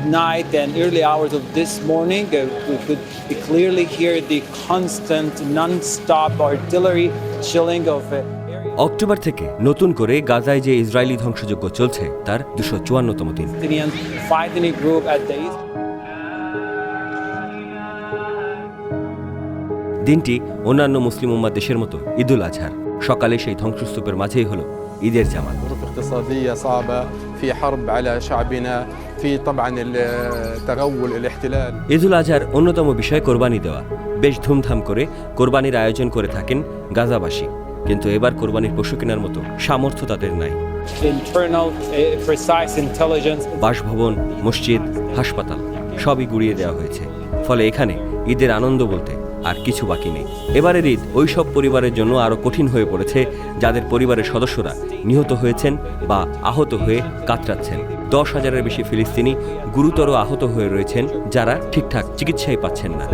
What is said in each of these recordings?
midnight and early hours of this morning, uh, we could clearly hear the constant, non-stop artillery shelling of uh, October থেকে নতুন করে গাজায় যে Israeli ধ্বংসযজ্ঞ চলছে তার দুশো চুয়ান্নতম দিন. দিনটি অন্যান্য মুসলিম উম্মা দেশের মতো ঈদুল আজহার সকালে সেই ধ্বংসস্তূপের মাঝেই হলো ঈদের জামাত। ঈদুল আজহার অন্যতম বিষয় কোরবানি দেওয়া। বেশ ধুমধাম করে কোরবানির আয়োজন করে থাকেন গাজাবাসী। কিন্তু এবার কোরবানির পশু কেনার মতো সামর্থ্য তাদের নাই। বাসভবন মসজিদ হাসপাতাল সবই গুড়িয়ে দেওয়া হয়েছে। ফলে এখানে ঈদের আনন্দ বলতে আর কিছু বাকি নেই। এবারের ঈদ ওই সব পরিবারের জন্য আরও কঠিন হয়ে পড়েছে, যাদের পরিবারের সদস্যরা নিহত হয়েছেন বা আহত হয়ে কাতরাচ্ছেন। দশ হাজারের বেশি ফিলিস্তিনি গুরুতর আহত হয়ে রয়েছেন, যারা ঠিকঠাক চিকিৎসাই পাচ্ছেন না।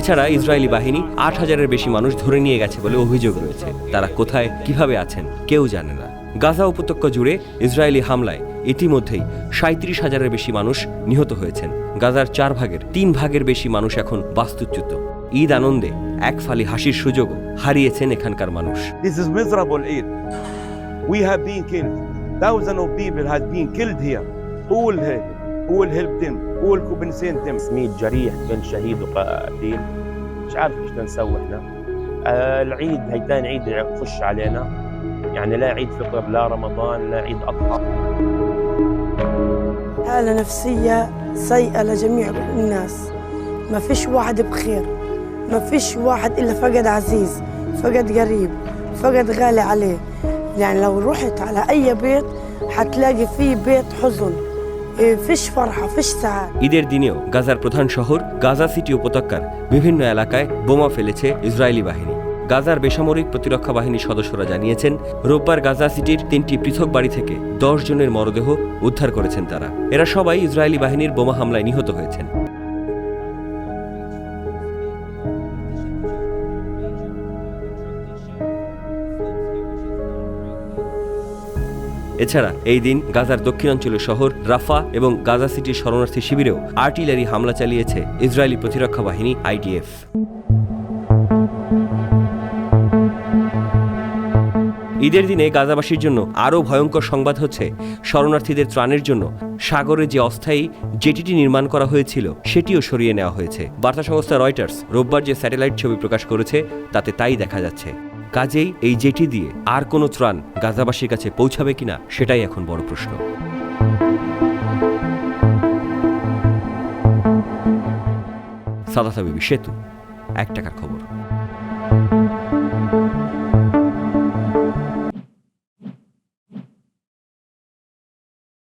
এছাড়া ইসরায়েলি বাহিনী আট হাজারের বেশি মানুষ ধরে নিয়ে গেছে বলে অভিযোগ রয়েছে। তারা কোথায়, কীভাবে আছেন, কেউ জানে না। গাজা উপত্যকা জুড়ে ইসরায়েলি হামলায় ইতিমধ্যেই সাঁত্রিশ হাজারের বেশি মানুষ নিহত হয়েছেন গাজার চার ভাগের তিন ভাগের বেশি মানুষ এখন বাস্তুচ্যুত ঈদ আনন্দে এক ফালি হাসির সুযোগও হারিয়েছেন এখানকার মানুষ This is miserable Eid. We have been killed. Thousands of people has been killed here. Who will help? Who will help them? Who will compensate them? 100 جريح بين شهيد وقتيل مش عارف ايش بدنا نسوي احنا آه العيد هي ثاني عيد يخش علينا يعني لا عيد فطر لا رمضان لا عيد اضحى حالة نفسية سيئة لجميع الناس ما فيش واحد بخير ما فيش واحد إلا فقد عزيز فقد قريب فقد غالي عليه يعني لو رحت على أي بيت حتلاقي فيه بيت حزن إيه، فيش فرحة فيش سعادة ঈদের দিনেও গাজার প্রধান শহর গাজা সিটি উপত্যকার বিভিন্ন এলাকায় বোমা ফেলেছে ইসরায়েলি বাহিনী গাজার বেসামরিক প্রতিরক্ষা বাহিনীর সদস্যরা জানিয়েছেন, রোববার গাজা সিটির তিনটি পৃথক বাড়ি থেকে দশ জনের মরদেহ উদ্ধার করেছেন তারা। এরা সবাই ইসরায়েলি বাহিনীর বোমা হামলায় নিহত হয়েছেন। এছাড়া এই দিন গাজার দক্ষিণাঞ্চলের শহর রাফা এবং গাজা সিটির শরণার্থী শিবিরেও আর্টিলারি হামলা চালিয়েছে ইসরায়েলি প্রতিরক্ষা বাহিনী আইডিএফ। ঈদের দিনে গাজাবাসীর জন্য আরও ভয়ঙ্কর সংবাদ হচ্ছে, শরণার্থীদের ত্রাণের জন্য। সাগরে যে অস্থায়ী জেটিটি নির্মাণ করা হয়েছিল, সেটিও সরিয়ে নেওয়া হয়েছে। বার্তা সংস্থা রয়টার্স রোববার যে স্যাটেলাইট ছবি প্রকাশ করেছে, তাতে তাই দেখা যাচ্ছে। কাজেই এই জেটি দিয়ে আর কোনো ত্রাণ গাজাবাসীর কাছে পৌঁছাবে কিনা, সেটাই এখন বড় প্রশ্ন। সাদা সেতু, এক টাকার খবর।